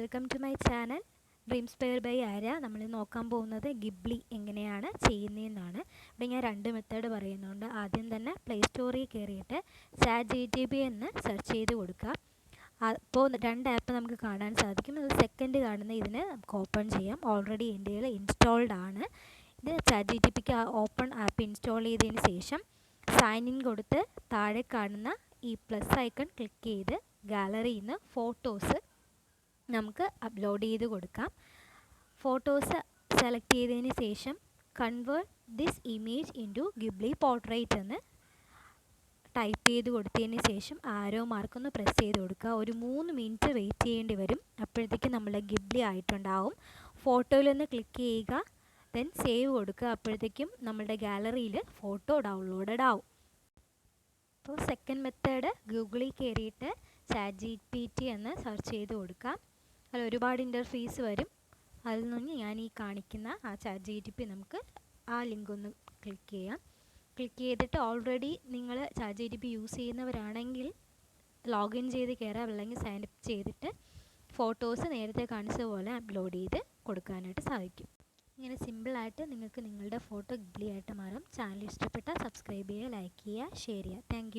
Welcome to my channel dreams pair by Arya നമ്മൾ നോക്കാൻ പോകുന്നത് ഗിബ്ലി എങ്ങനെയാണ് ചെയ്യുന്നതെന്നാണ്. ഇവിടെ ഞാൻ രണ്ട് മെത്തേഡ് പറയുന്നുണ്ട്. ആദ്യം തന്നെ പ്ലേ സ്റ്റോറിൽ കയറിയിട്ട് ചാറ്റ് ജി ടി ബി എന്ന് സെർച്ച് ചെയ്ത് കൊടുക്കുക. അപ്പോൾ രണ്ട് ആപ്പ് നമുക്ക് കാണാൻ സാധിക്കും. അത് സെക്കൻഡ് കാണുന്ന ഇതിന് നമുക്ക് ഓപ്പൺ ചെയ്യാം. ഓൾറെഡി ഇന്ത്യയിൽ ഇൻസ്റ്റാൾഡ് ആണ്. ഇത് ചാറ്റ് ജി ടി പിക്ക് ഓപ്പൺ ആപ്പ് ഇൻസ്റ്റാൾ ചെയ്തതിന് ശേഷം സൈൻ ഇൻ കൊടുത്ത് താഴെ കാണുന്ന ഈ പ്ലസ് ഐക്കൺ ക്ലിക്ക് ചെയ്ത് ഗാലറിയിൽ നിന്ന് ഫോട്ടോസ് നമുക്ക് അപ്ലോഡ് ചെയ്ത് കൊടുക്കാം. ഫോട്ടോസ് സെലക്ട് ചെയ്തതിന് ശേഷം convert this image into Ghibli portrait എന്ന് ടൈപ്പ് ചെയ്ത് കൊടുത്തതിന് ശേഷം ആരോ മാർക്കൊന്ന് പ്രസ് ചെയ്ത് കൊടുക്കുക. ഒരു മൂന്ന് മിനിറ്റ് വെയിറ്റ് ചെയ്യേണ്ടി വരും. അപ്പോഴത്തേക്കും നമ്മുടെ ഗിബ്ലി ആയിട്ടുണ്ടാവും. ഫോട്ടോയിലൊന്ന് ക്ലിക്ക് ചെയ്യുക ദെൻ സേവ് കൊടുക്കുക. അപ്പോഴത്തേക്കും നമ്മുടെ ഗാലറിയിൽ ഫോട്ടോ ഡൗൺലോഡഡ് ആവും. അപ്പോൾ സെക്കൻഡ് മെത്തേഡ് ഗൂഗിളിൽ കയറിയിട്ട് ചാറ്റ് ജി പി ടി എന്ന് സെർച്ച് ചെയ്ത് കൊടുക്കാം. അതിൽ ഒരുപാട് ഇന്റർഫേസ് വരും. അതിൽ നിന്ന് ഞാൻ ഈ കാണിക്കുന്ന ആ ചാറ്റ് ജി ടി പി നമുക്ക് ആ ലിങ്ക് ഒന്ന് ക്ലിക്ക് ചെയ്യാം. ക്ലിക്ക് ചെയ്തിട്ട് ഓൾറെഡി നിങ്ങൾ chat G T P use ചെയ്യുന്നവരാണെങ്കിൽ login ചെയ്ത് കയറാം അല്ലെങ്കിൽ സൈൻ അപ്പ് ചെയ്തിട്ട് ഫോട്ടോസ് നേരത്തെ കാണിച്ച പോലെ അപ്ലോഡ് ചെയ്ത് കൊടുക്കാനായിട്ട് സാധിക്കും. ഇങ്ങനെ സിമ്പിളായിട്ട് നിങ്ങൾക്ക് നിങ്ങളുടെ ഫോട്ടോ ഗിബ്ലി ആയിട്ട് മാറും. ചാനൽ ഇഷ്ടപ്പെട്ടാൽ സബ്സ്ക്രൈബ് ചെയ്യുക ലൈക്ക് ചെയ്യുക ഷെയർ ചെയ്യുക. താങ്ക്